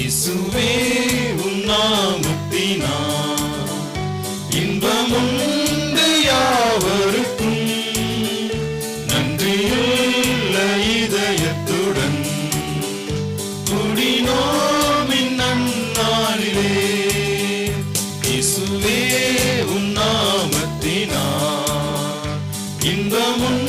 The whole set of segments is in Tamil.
இயேசுவே உம் நாமத்தினா. இன்பமுண்டு யாவருக்கும் நன்றியுள்ள இதயத்துடன் குடினோமின் நன்னாளிலே இயேசுவே உம் இன்பமுண்டு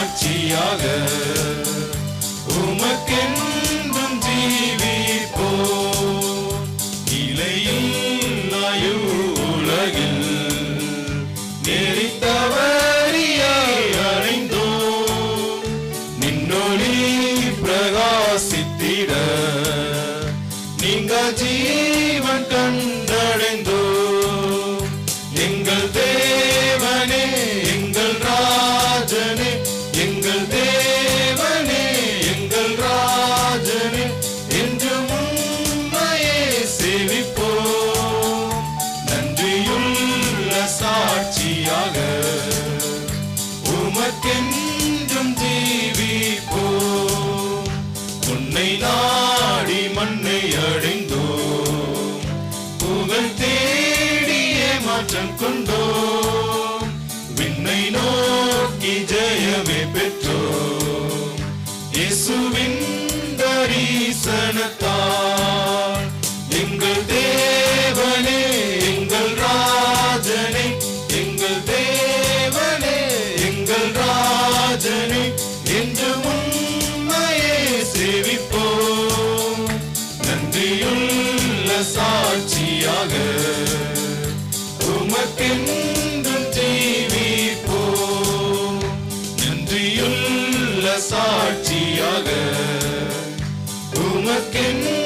சாட்சியாக உமக்கென்றும் ஜீவிப்போ இலையில்லாயு உலகில் நெறித்தவரியாய் அணைந்தோ நின்னொளி பிரகாசித்திட நீங்கள் ஜீ மாற்றம் கொண்டோம். விண்ணை நோக்கி ஜெயமே பெற்றோம். இயேசுவின் தரிசனத்தால் எங்கள் தேவனே எங்கள் ராஜனே எங்கள் தேவனே எங்கள் ராஜனே என்று சாட்சியாக உமக்கென்ன